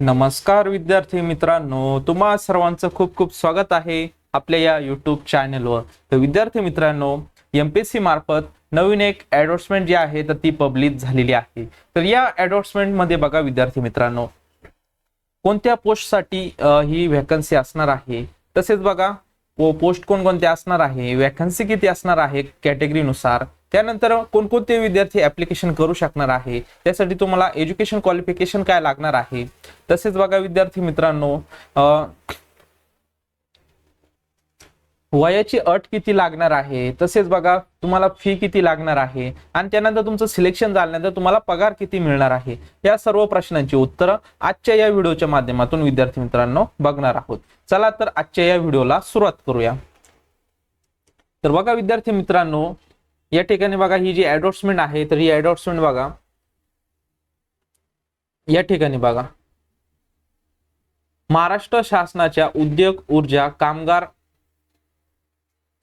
नमस्कार विद्यार्थी मित्रांनो तुम्हा सर्वांचं खूप खूप स्वागत आहे आपल्या या यूट्यूब चॅनलवर तर विद्यार्थी मित्रांनो एमपीएससी मार्फत नवीन एक ऍडव्हर्टमेंट जी आहे तर ती पब्लिश झालेली आहे. तर या ऍडव्हर्टमेंटमध्ये बघा विद्यार्थी मित्रांनो कोणत्या पोस्टसाठी ही व्हॅकन्सी असणार आहे? तसेच बघा पोस्ट कोणकोणत्या असणार आहे? वॅकन्सी किती असणार आहे? कॅटेगरीनुसार त्यानंतर कोणकोणते विद्यार्थी ऍप्लिकेशन करू शकणार आहे? त्यासाठी तुम्हाला एज्युकेशन क्वालिफिकेशन काय लागणार आहे? तसेच बघा विद्यार्थी मित्रांनो वयाची अट किती लागणार आहे? तसेच बघा तुम्हाला फी किती लागणार आहे? आणि त्यानंतर तुमचं सिलेक्शन झाल्यानंतर तुम्हाला पगार किती मिळणार आहे? या सर्व प्रश्नांची उत्तरं आजच्या या व्हिडिओच्या माध्यमातून विद्यार्थी मित्रांनो बघणार आहोत. चला तर आजच्या या व्हिडिओला सुरुवात करूया. तर बघा विद्यार्थी मित्रांनो या ठिकाणी बघा ही जी ऍडव्हर्टमेंट आहे तर ही ऍडव्हर्टमेंट बघा. या ठिकाणी बघा. महाराष्ट्र शासनाच्या उद्योग ऊर्जा कामगार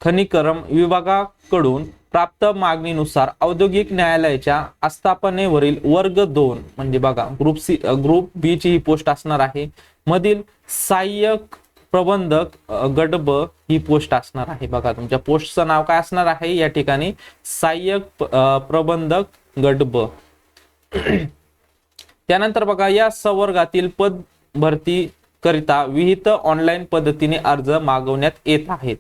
खनिकरम विभागाकडून प्राप्त मागणीनुसार औद्योगिक न्यायालयाच्या आस्थापनेवरील वर्ग दोन म्हणजे बघा ग्रुप सी ग्रुप बी ची ही पोस्ट असणार आहे. मधील सहाय्यक प्रबंधक गडब गट ब ही पोस्ट असणार आहे. बघा तुमच्या पोस्टचं नाव काय असणार आहे? या ठिकाणी सहाय्यक प्रबंधक गट ब त्यानंतर बघा या संवर्गातील पद भरती करिता विहित ऑनलाईन पद्धतीने अर्ज मागवण्यात येत आहेत.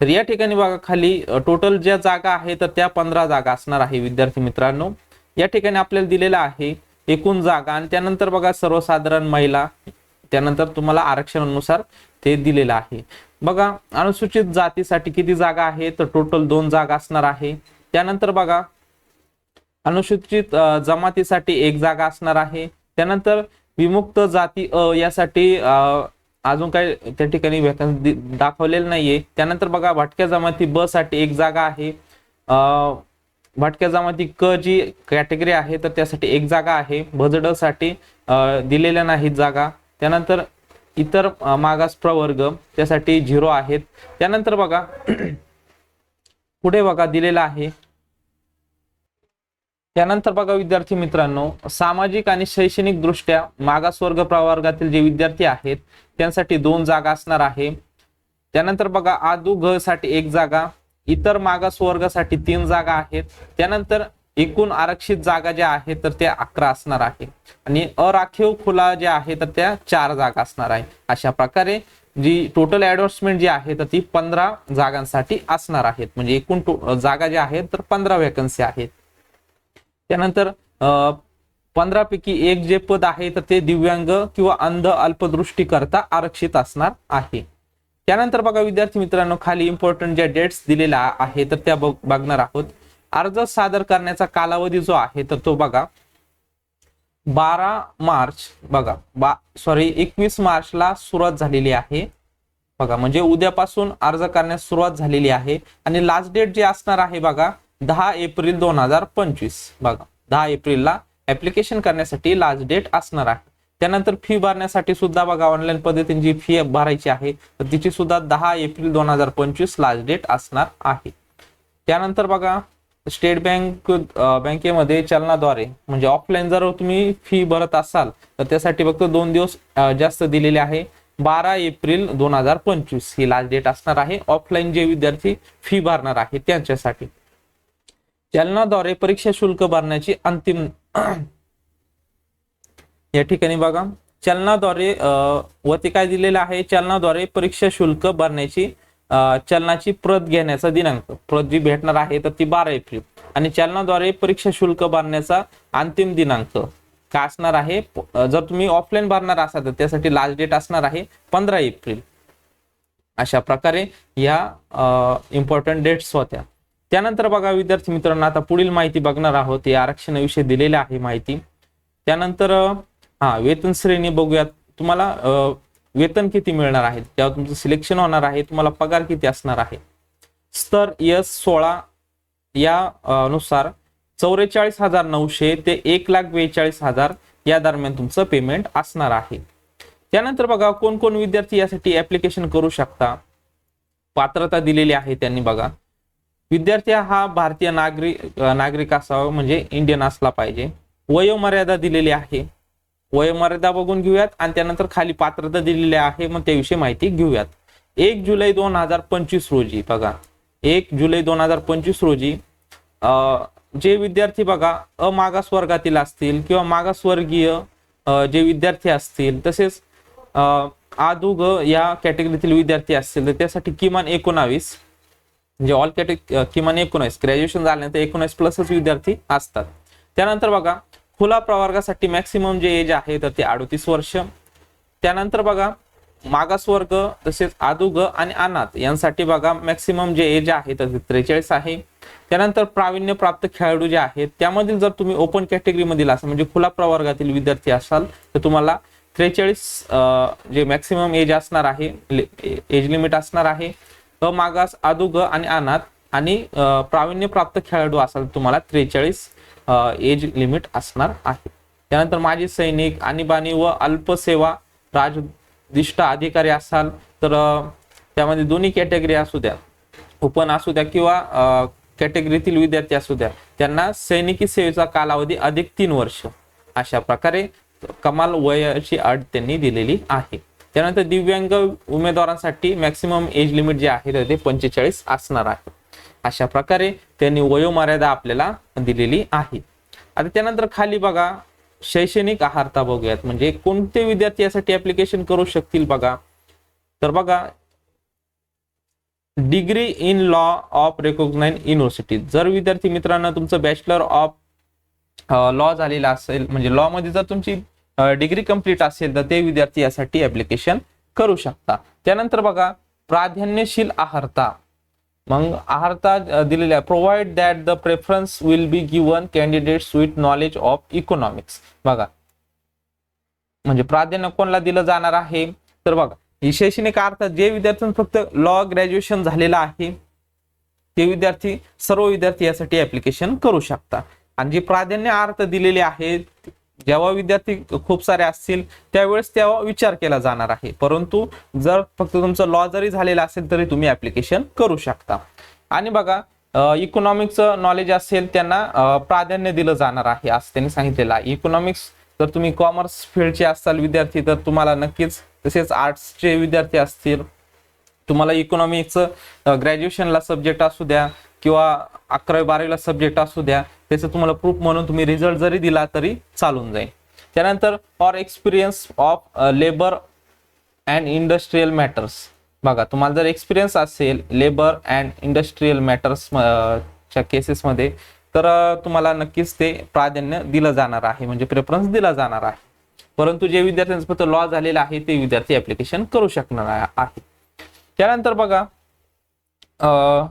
तर या ठिकाणी बघा खाली टोटल ज्या जागा आहे तर त्या पंधरा जागा असणार आहे विद्यार्थी मित्रांनो. या ठिकाणी आपल्याला दिलेला आहे एकूण जागा आणि त्यानंतर बघा सर्वसाधारण महिला त्यानंतर तुम्हाला आरक्षणानुसार ते दिलेलं आहे. बघा अनुसूचित जातीसाठी किती जागा आहे तर टोटल दोन जागा असणार आहे. त्यानंतर बघा अनुसूचित जमातीसाठी एक जागा असणार आहे. त्यानंतर विमुक्त जाती अ यासाठी अजून काही त्या ठिकाणी वॅकन्सी दाखवलेलं नाहीये. त्यानंतर बघा भटक्या जमाती ब साठी एक जागा आहे. अ, भटक्या जमाती क जी कॅटेगरी आहे तर त्यासाठी एक जागा आहे. भजडसाठी दिलेल्या नाहीत जागा. त्यानंतर इतर मागास प्रवर्ग त्यासाठी झिरो आहेत. त्यानंतर बघा पुढे बघा दिलेला आहे. त्यानंतर बघा विद्यार्थी मित्रांनो सामाजिक आणि शैक्षणिक दृष्ट्या मागासवर्ग प्रवर्गातील जे विद्यार्थी आहेत त्यांसाठी दोन जागा असणार आहे. त्यानंतर बघा आदू घ साठी एक जागा इतर मागास वर्गासाठी तीन जागा आहेत. त्यानंतर एकूण आरक्षित जागा ज्या आहेत तर त्या अकरा असणार आहे. आणि अराखीव खुला ज्या आहे तर त्या चार जागा असणार आहे. अशा प्रकारे जी टोटल ऍडव्हर्समेंट जी आहे तर ती पंधरा जागांसाठी असणार आहेत. म्हणजे एकूण जागा ज्या आहेत तर पंधरा व्हॅकन्सी आहेत. त्यानंतर पंधरा पैकी एक जे पद आहे तर ते दिव्यांग किंवा अंध अल्पदृष्टी करता आरक्षित असणार आहे. त्यानंतर बघा विद्यार्थी मित्रांनो खाली इम्पॉर्टंट ज्या डेट्स दिलेल्या आहे तर त्या बघणार आहोत. अर्ज सादर करण्याचा कालावधी जो आहे तर तो बघा. बारा मार्च बघा. बा सॉरी एकवीस मार्चला सुरुवात झालेली आहे. बघा म्हणजे उद्यापासून अर्ज करण्यास सुरुवात झालेली आहे. आणि लास्ट डेट जे असणार आहे बघा दहा एप्रिल दोन हजार पंचवीस. बघा दहा एप्रिलला ऍप्लिकेशन करण्यासाठी लास्ट डेट असणार आहे. त्यानंतर फी भरण्यासाठी सुद्धा बघा ऑनलाईन पद्धतीने जी फी भरायची आहे तर तिची सुद्धा दहा एप्रिल दोन हजार पंचवीस लास्ट डेट असणार आहे. त्यानंतर बघा स्टेट बँक बँकेमध्ये चलनाद्वारे म्हणजे ऑफलाईन जर तुम्ही फी भरत असाल तर त्यासाठी फक्त दोन दिवस जास्त दिलेले आहे. बारा एप्रिल दोन हजार पंचवीस ही लास्ट डेट असणार आहे. ऑफलाईन जे विद्यार्थी फी भरणार आहे त्यांच्यासाठी. चलनाद्वारे परीक्षा शुल्क भरण्याची अंतिम या ठिकाणी बघा. चलनाद्वारे अं, वरती काय दिलेलं आहे? चलनाद्वारे परीक्षा शुल्क भरण्याची चलनाची प्रत घेण्याचा दिनांक. प्रत जी भेटणार आहे तर ती बारा एप्रिल. आणि चलनाद्वारे परीक्षा शुल्क भरण्याचा अंतिम दिनांक. का असणार आहे? जर तुम्ही ऑफलाईन भरणार असाल तर त्यासाठी लास्ट डेट असणार आहे पंधरा एप्रिल. अशा प्रकारे या इम्पॉर्टंट डेट्स होत्या. त्यानंतर बघा विद्यार्थी मित्रांनो आता पुढील माहिती बघणार आहोत. या आरक्षणाविषयी दिलेली आहे माहिती. त्यानंतर हा वेतन श्रेणी बघूयात. तुम्हाला वेतन किती मिळणार आहे? त्यावर तुमचं सिलेक्शन होणार आहे तुम्हाला पगार किती असणार आहे? स्तर यस सोळा या नुसार चौवेचाळीस हजार नऊशे ते एक लाख बेचाळीस हजार या दरम्यान तुमचं पेमेंट असणार आहे. त्यानंतर बघा कोण कोण विद्यार्थी यासाठी ऍप्लिकेशन करू शकता? पात्रता दिलेली आहे त्यांनी बघा. विद्यार्थी हा भारतीय नागरिक नागरिक असावा म्हणजे इंडियन असला पाहिजे. वयोमर्यादा दिलेली आहे. वयोमर्यादा बघून घेऊयात आणि त्यानंतर खाली पात्रता दिलेली आहे मग त्याविषयी माहिती घेऊयात. एक जुलै दोन हजार पंचवीस रोजी बघा. एक जुलै दोन हजार पंचवीस रोजी जे विद्यार्थी बघा अमागास वर्गातील असतील किंवा मागासवर्गीय जे विद्यार्थी असतील तसेच आदुग या कॅटेगरीतील विद्यार्थी असतील तर त्यासाठी किमान एकोणावीस म्हणजे ऑल कॅटेग किमान एकोणीस ग्रॅज्युएशन झाल्यानंतर एकोणीस प्लसच विद्यार्थी असतात. त्यानंतर बघा खुला प्रवर्गासाठी मॅक्सिमम जे एज आहे तर ते अडोतीस वर्ष. त्यानंतर बघा मागासवर्ग तसेच आदुग आणि अनाथ यांसाठी बघा मॅक्सिमम जे एज आहे तर ते त्रेचाळीस आहे. त्यानंतर प्रावीण्य प्राप्त खेळाडू जे आहेत त्यामधील जर तुम्ही ओपन कॅटेगरी मधील असाल म्हणजे खुला प्रवर्गातील विद्यार्थी असाल तर तुम्हाला त्रेचाळीस जे मॅक्सिमम एज असणार आहे एज लिमिट असणार आहे अमागास आदुग आणि अनाथ आणि प्रावीण्य प्राप्त खेळाडू असाल तुम्हाला त्रेचाळीस. एज लिमिट असणार आहे. त्यानंतर माजी सैनिक आणीबाणी व अल्पसेवा राजदिष्ट अधिकारी असाल तर त्यामध्ये दोन्ही कॅटेगरी असू द्या. ओपन असू द्या किंवा कॅटेगरीतील विद्यार्थी असू द्या. त्यांना सैनिकी सेवेचा कालावधी अधिक तीन वर्ष. अशा प्रकारे कमाल वयाची अट त्यांनी दिलेली आहे. त्यानंतर दिव्यांग उमेदवारांसाठी मॅक्सिमम एज लिमिट जे आहे ते पंचेचाळीस असणार आहे. अशा प्रकारे त्यांनी वयोमर्यादा आपल्याला दिलेली आहे. आता त्यानंतर खाली बघा शैक्षणिक आहारता बघूयात. म्हणजे कोणते विद्यार्थी यासाठी ऍप्लिकेशन करू शकतील बघा. तर बघा degree in law of recognise university जर विद्यार्थी मित्रांनो तुमचं बॅचलर ऑफ लॉ झालेला असेल म्हणजे लॉ मध्ये जर तुमची डिग्री कंप्लीट असेल तर ते विद्यार्थी यासाठी ऍप्लिकेशन करू शकता. त्यानंतर बघा प्राधान्यशील आहारता. मग आहारता दिलेल्या provide that the preference will be given candidates with knowledge of economics बघा. म्हणजे प्राधान्य कोणाला दिलं जाणार आहे? तर बघा ही शैक्षणिक अर्थात जे विद्यार्थ्यांना फक्त लॉ ग्रॅज्युएशन झालेलं आहे ते विद्यार्थी सर्व विद्यार्थी यासाठी ऍप्लिकेशन करू शकता. आणि जे प्राधान्य अर्थ दिलेले आहेत जेव्हा विद्यार्थी खूप सारे असतील त्यावेळेस तेव्हा विचार केला जाणार आहे. परंतु जर फक्त तुमचं लॉ जरी झालेलं असेल तरी तुम्ही ऍप्लिकेशन करू शकता. आणि बघा इकॉनॉमिक्सचं नॉलेज असेल त्यांना प्राधान्य दिलं जाणार आहे असं त्यांनी सांगितलेलं आहे. इकॉनॉमिक्स जर तुम्ही कॉमर्स फील्डचे असाल विद्यार्थी तर तुम्हाला नक्कीच तसेच आर्ट्सचे विद्यार्थी असतील. तुम्हाला इकॉनॉमिक्सचं ग्रॅज्युएशनला सब्जेक्ट असू द्या किंवा अकरावी बारावीला सब्जेक्ट असू द्या त्याचं तुम्हाला प्रूफ म्हणून तुम्ही रिझल्ट जरी दिला तरी चालून जाईल. त्यानंतर or experience of labour and industrial matters बघा तुम्हाला जर एक्सपिरियन्स असेल लेबर अँड इंडस्ट्रीयल मॅटर्स च्या केसेसमध्ये तर uh, तुम्हाला नक्कीच ते प्राधान्य दिलं जाणार आहे. म्हणजे प्रेफरन्स दिला जाणार आहे. परंतु जे विद्यार्थ्यांचं फक्त लॉ झालेलं आहे ते विद्यार्थी ऍप्लिकेशन करू शकणार आहे- त्यानंतर बघा uh,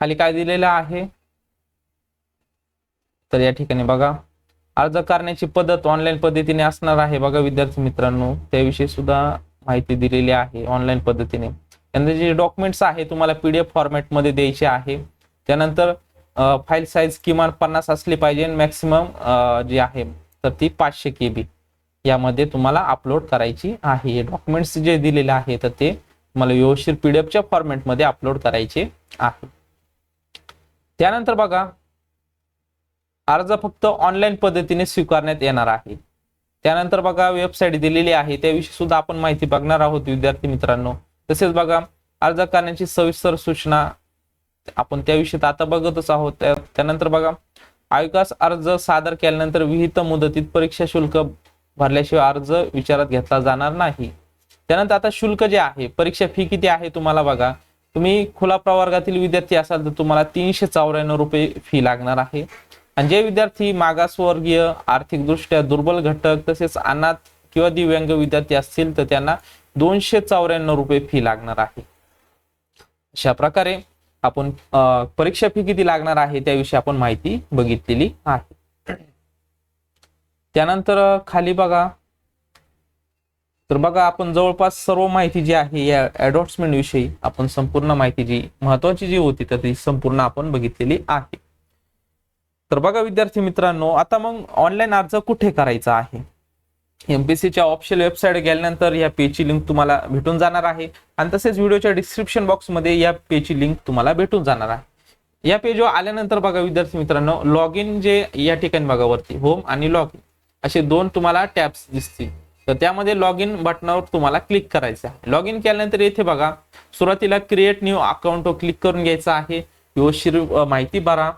खाली काय दिलेलं आहे? तर या ठिकाणी बघा. अर्ज करण्याची पद्धत ऑनलाईन पद्धतीने असणार आहे बघा विद्यार्थी मित्रांनो. त्याविषयी सुद्धा माहिती दिलेली आहे ऑनलाईन पद्धतीने. त्यानंतर जे डॉक्युमेंट्स आहे तुम्हाला पीडीएफ फॉर्मॅटमध्ये द्यायचे आहे. त्यानंतर फाईल साईज किमान पन्नास असली पाहिजे मॅक्सिमम जी आहे तर ती पाचशे के बी यामध्ये तुम्हाला अपलोड करायची आहे. डॉक्युमेंट्स जे दिलेले आहे तर ते तुम्हाला व्यवस्थित पीडीएफच्या फॉर्मॅटमध्ये अपलोड करायचे आहे. त्यानंतर बघा अर्ज फक्त ऑनलाईन पद्धतीने स्वीकारण्यात येणार आहे. त्यानंतर बघा वेबसाईट दिलेली आहे त्याविषयी सुद्धा आपण माहिती बघणार आहोत विद्यार्थी मित्रांनो. तसेच बघा अर्ज करण्याची सविस्तर सूचना आपण त्याविषयी आता बघतच आहोत. त्यानंतर बघा आयोगास अर्ज सादर केल्यानंतर विहित मुदतीत परीक्षा शुल्क भरल्याशिवाय अर्ज विचारात घेतला जाणार नाही. त्यानंतर आता शुल्क जे आहे परीक्षा फी किती आहे तुम्हाला बघा तुम्ही खुला प्रवर्गातील विद्यार्थी असाल तर तुम्हाला तीनशे चौऱ्याण्णव रुपये फी लागणार आहे. आणि जे विद्यार्थी मागासवर्गीय आर्थिकदृष्ट्या दुर्बल घटक तसेच अनाथ किंवा दिव्यांग विद्यार्थी असतील तर त्यांना दोनशे चौऱ्याण्णव रुपये फी लागणार आहे. अशा प्रकारे आपण परीक्षा फी किती लागणार आहे त्याविषयी आपण माहिती बघितलेली आहे. त्यानंतर खाली बघा तर बघा आपण जवळपास सर्व माहिती जी आहे या ऍडव्हर्टमेंट विषयी आपण संपूर्ण माहिती जी महत्वाची जी होती तर ती संपूर्ण आपण बघितलेली आहे. तर बघा विद्यार्थी मित्रांनो आता मग ऑनलाईन अर्ज कुठे करायचा आहे? एमपीसीच्या ऑफिशियल वेबसाईट गेल्यानंतर या पेजची लिंक तुम्हाला भेटून जाणार आहे. आणि तसेच व्हिडिओच्या डिस्क्रिप्शन बॉक्समध्ये या पेजची लिंक तुम्हाला भेटून जाणार आहे. या पेजवर आल्यानंतर बघा विद्यार्थी मित्रांनो लॉग इन जे या ठिकाणी बघा वरती होम आणि लॉग इन असे दोन तुम्हाला टॅब्स दिसतील. तर त्यामध्ये लॉग इन बटनावर तुम्हाला क्लिक करायचं आहे. लॉग इन केल्यानंतर येथे बघा सुरुवातीला क्रिएट न्यू अकाउंट क्लिक करून घ्यायचं आहे. व्यवस्थित माहिती भरा.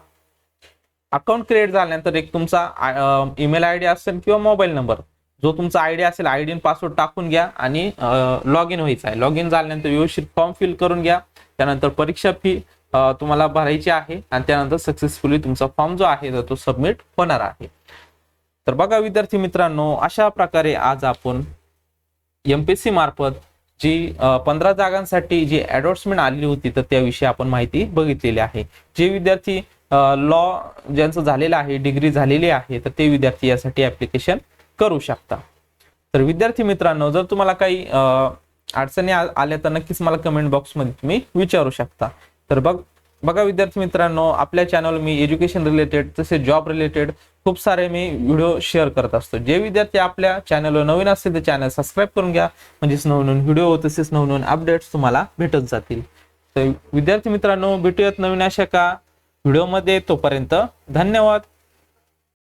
अकाउंट क्रिएट झाल्यानंतर एक तुमचा ईमेल आय डी असेल किंवा मोबाईल नंबर जो तुमचा आयडी असेल आयडी पासवर्ड टाकून घ्या आणि लॉग इन व्हायचं आहे. लॉग इन झाल्यानंतर व्यवस्थित फॉर्म फिल करून घ्या. त्यानंतर परीक्षा फी तुम्हाला भरायची आहे आणि त्यानंतर सक्सेसफुली तुमचा फॉर्म जो आहे तो सबमिट होणार आहे. तर बघा विद्यार्थी मित्रांनो अशा प्रकारे आज आपण एमपीएससी मार्फत जी पंधरा जागांसाठी जी ऍडव्हर्टमेंट आलेली होती तर त्याविषयी आपण माहिती बघितलेली आहे. जे विद्यार्थी लॉ ज्यांचं झालेलं आहे डिग्री झालेली आहे तर ते विद्यार्थी यासाठी ॲप्लिकेशन करू शकता. तर विद्यार्थी मित्रांनो जर तुम्हाला काही अडचणी आल्या तर नक्कीच मला कमेंट बॉक्समध्ये तुम्ही विचारू शकता. तर बघ बघा विद्यार्थी मित्रांनो आपल्या चॅनल मी एज्युकेशन रिलेटेड तसेच जॉब रिलेटेड खूप सारे मी व्हिडिओ शेअर करत असतो. जे विद्यार्थी आपल्या चॅनलवर नवीन असतील तर चॅनल सबस्क्राईब करून घ्या. म्हणजेच नवनवीन व्हिडिओ तसेच नवनवीन अपडेट्स तुम्हाला भेटत जातील. तर विद्यार्थी मित्रांनो भेटूयात नवीन अशा का व्हिडिओमध्ये तोपर्यंत धन्यवाद.